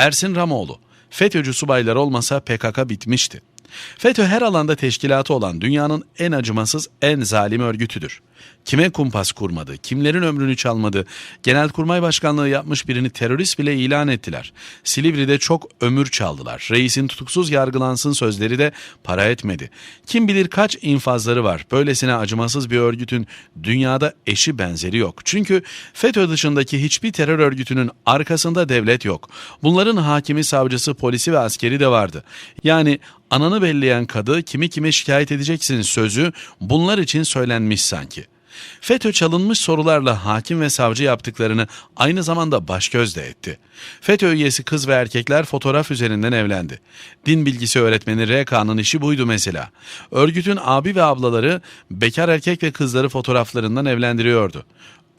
Ersin Ramoğlu, FETÖ'cü subaylar olmasa PKK bitmişti. FETÖ her alanda teşkilatı olan dünyanın en acımasız, en zalim örgütüdür. Kime kumpas kurmadı, kimlerin ömrünü çalmadı, Genelkurmay Başkanlığı yapmış birini terörist bile ilan ettiler. Silivri'de çok ömür çaldılar. Reisin tutuksuz yargılansın sözleri de para etmedi. Kim bilir kaç infazları var. Böylesine acımasız bir örgütün dünyada eşi benzeri yok. Çünkü FETÖ dışındaki hiçbir terör örgütünün arkasında devlet yok. Bunların hakimi, savcısı, polisi ve askeri de vardı. Yani ananı belleyen kadı kimi kime şikayet edeceksin sözü bunlar için söylenmiş sanki. FETÖ çalınmış sorularla hakim ve savcı yaptıklarını aynı zamanda başgöz de etti. FETÖ üyesi kız ve erkekler fotoğraf üzerinden evlendi. Din bilgisi öğretmeni RK'nın işi buydu mesela. Örgütün abi ve ablaları bekar erkek ve kızları fotoğraflarından evlendiriyordu.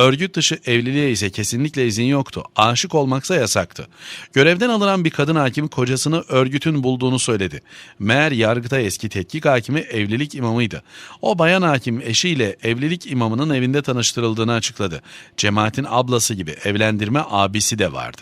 Örgüt dışı evliliğe ise kesinlikle izin yoktu. Aşık olmaksa yasaktı. Görevden alınan bir kadın hakim kocasını örgütün bulduğunu söyledi. Meğer yargıta eski tetkik hakimi evlilik imamıydı. O bayan hakim eşiyle evlilik imamının evinde tanıştırıldığını açıkladı. Cemaatin ablası gibi evlendirme abisi de vardı.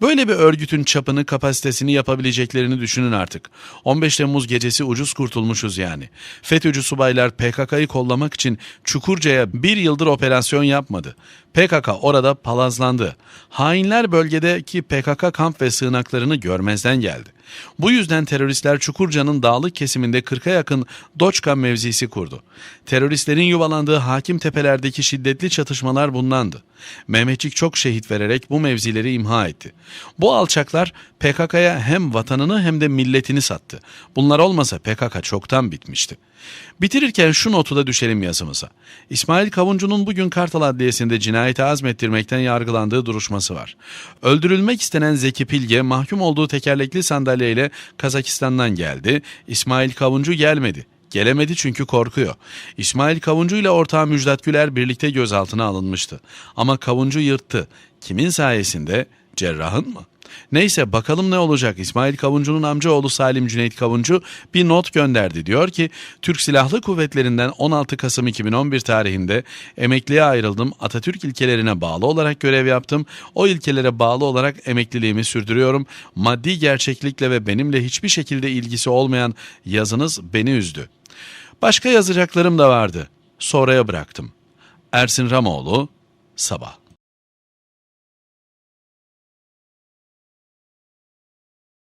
Böyle bir örgütün çapını kapasitesini yapabileceklerini düşünün artık. 15 Temmuz gecesi ucuz kurtulmuşuz yani. FETÖ'cü subaylar PKK'yı kollamak için Çukurca'ya bir yıldır operasyon yapmadı. PKK orada palazlandı. Hainler bölgedeki PKK kamp ve sığınaklarını görmezden geldi. Bu yüzden teröristler Çukurca'nın dağlık kesiminde 40'a yakın Doçka mevzisi kurdu. Teröristlerin yuvalandığı hakim tepelerdeki şiddetli çatışmalar bundandı. Mehmetçik çok şehit vererek bu mevzileri imha etti. Bu alçaklar PKK'ya hem vatanını hem de milletini sattı. Bunlar olmasa PKK çoktan bitmişti. Bitirirken şu notu da düşelim yazımıza. İsmail Kavuncu'nun bugün Kartal Adliyesi'nde cinayeti azmettirmekten yargılandığı duruşması var. Öldürülmek istenen Zeki Pilge mahkum olduğu tekerlekli sandalyeyle Kazakistan'dan geldi. İsmail Kavuncu gelmedi. Gelemedi çünkü korkuyor. İsmail Kavuncu ile ortağı Müjdat Güler birlikte gözaltına alınmıştı. Ama Kavuncu yırttı. Kimin sayesinde? Cerrahın mı? Neyse bakalım ne olacak. İsmail Kavuncu'nun amcaoğlu Salim Cüneyt Kavuncu bir not gönderdi. Diyor ki Türk Silahlı Kuvvetlerinden 16 Kasım 2011 tarihinde emekliye ayrıldım. Atatürk ilkelerine bağlı olarak görev yaptım. O ilkelere bağlı olarak emekliliğimi sürdürüyorum. Maddi gerçeklikle ve benimle hiçbir şekilde ilgisi olmayan yazınız beni üzdü. Başka yazacaklarım da vardı. Sonraya bıraktım. Ersin Ramoğlu, Sabah.